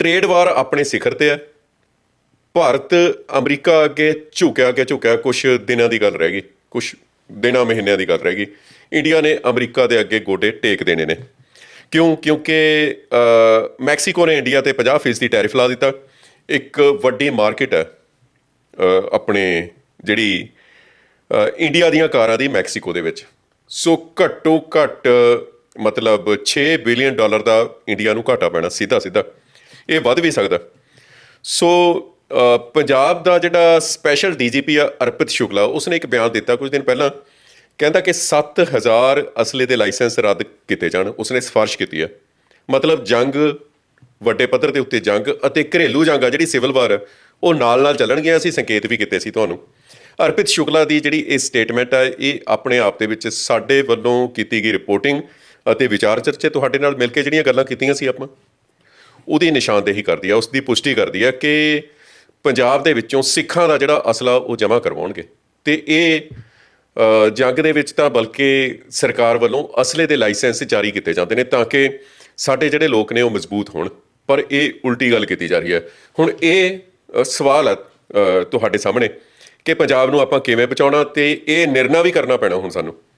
Trade ਵਾਰ ਆਪਣੇ ਸਿਖਰ ਤੇ ਹੈ। ਭਾਰਤ ਅਮਰੀਕਾ ਅੱਗੇ ਝੁਕਿਆ ਕੇ ਝੁਕਿਆ ਕੁਝ ਦਿਨਾਂ ਦੀ ਗੱਲ ਰਹਿ ਗਈ ਕੁਝ ਦਿਨਾਂ ਮਹੀਨਿਆਂ ਦੀ ਗੱਲ ਰਹਿ ਗਈ। ਇੰਡੀਆ ਨੇ ਅਮਰੀਕਾ ਦੇ ਅੱਗੇ ਗੋਡੇ ਟੇਕ ਦੇਣੇ ਨੇ। ਕਿਉਂ? ਕਿਉਂਕਿ ਮੈਕਸੀਕੋ ਨੇ ਇੰਡੀਆ ਤੇ 50% ਦੀ ਟੈਰਿਫ ਲਾ ਦਿੱਤਾ। ਇੱਕ ਵੱਡੀ ਮਾਰਕੀਟ ਹੈ ਆਪਣੇ ਜਿਹੜੀ ਇੰਡੀਆ ਦੀਆਂ ਕਾਰਾਂ ਦੀ ਮੈਕਸੀਕੋ ਦੇ ਵਿੱਚ। ਸੋ ਘੱਟੋ ਘੱਟ ਮਤਲਬ 6 ਬਿਲੀਅਨ ਡਾਲਰ ਦਾ ਇੰਡੀਆ ਨੂੰ ਘਾਟਾ ਪੈਣਾ ਸਿੱਧਾ ਸਿੱਧਾ ਇਹ ਵੱਧ ਵੀ ਸਕਦਾ। ਸੋ ਪੰਜਾਬ ਦਾ ਜਿਹੜਾ ਸਪੈਸ਼ਲ ਡੀਜੀਪੀ ਆ, ਅਰਪਿਤ ਸ਼ੁਕਲਾ, ਉਸਨੇ ਇੱਕ ਬਿਆਨ ਦਿੱਤਾ ਕੁਝ ਦਿਨ ਪਹਿਲਾਂ, ਕਹਿੰਦਾ ਕਿ 7000 ਅਸਲੇ ਦੇ ਲਾਇਸੈਂਸ ਰੱਦ ਕੀਤੇ ਜਾਣ। ਉਸਨੇ ਸਿਫਾਰਿਸ਼ ਕੀਤੀ ਹੈ ਮਤਲਬ ਜੰਗ, ਵੱਡੇ ਪੱਧਰ ਦੇ ਉੱਤੇ ਜੰਗ ਅਤੇ ਘਰੇਲੂ ਜੰਗ ਆ, ਜਿਹੜੀ ਸਿਵਲ ਵਾਰ ਉਹ ਨਾਲ ਨਾਲ ਚੱਲਣਗੀਆਂ। ਅਸੀਂ ਸੰਕੇਤ ਵੀ ਕੀਤੇ ਸੀ ਤੁਹਾਨੂੰ। ਅਰਪਿਤ ਸ਼ੁਕਲਾ ਦੀ ਜਿਹੜੀ ਇਹ ਸਟੇਟਮੈਂਟ ਹੈ ਇਹ ਆਪਣੇ ਆਪ ਦੇ ਵਿੱਚ ਸਾਡੇ ਵੱਲੋਂ ਕੀਤੀ ਗਈ ਰਿਪੋਰਟਿੰਗ ਅਤੇ ਵਿਚਾਰ ਚਰਚੇ ਤੁਹਾਡੇ ਨਾਲ ਮਿਲ ਕੇ ਜਿਹੜੀਆਂ ਗੱਲਾਂ ਕੀਤੀਆਂ ਸੀ ਆਪਾਂ। ਉਹਦੀ ਨਿਸ਼ਾਨਦੇਹੀ ਕਰਦੀ ਹੈ ਉਸ ਦੀ ਪੁਸ਼ਟੀ ਕਰਦੀ ਹੈ ਕਿ ਪੰਜਾਬ ਦੇ ਵਿੱਚੋਂ ਸਿੱਖਾਂ ਦਾ ਜਿਹੜਾ ਅਸਲਾ ਉਹ ਜਮ੍ਹਾਂ ਕਰਵਾਉਣਗੇ। ਤੇ ਇਹ ਜੰਗ ਦੇ ਵਿੱਚ ਤਾਂ ਬਲਕਿ ਸਰਕਾਰ ਵੱਲੋਂ ਅਸਲੇ ਦੇ ਲਾਇਸੈਂਸ ਜਾਰੀ ਕੀਤੇ ਜਾਂਦੇ ਨੇ ਤਾਂ ਕਿ ਸਾਡੇ ਜਿਹੜੇ ਲੋਕ ਨੇ ਉਹ ਮਜ਼ਬੂਤ ਹੋਣ। ਪਰ ਇਹ ਉਲਟੀ ਗੱਲ ਕੀਤੀ ਜਾ ਰਹੀ ਹੈ। ਹੁਣ ਇਹ ਸਵਾਲ ਹੈ ਤੁਹਾਡੇ ਸਾਹਮਣੇ ਕਿ ਪੰਜਾਬ ਨੂੰ ਆਪਾਂ ਕਿਵੇਂ ਬਚਾਉਣਾ ਤੇ ਇਹ ਨਿਰਣਾ ਵੀ ਕਰਨਾ ਪੈਣਾ ਹੁਣ ਸਾਨੂੰ।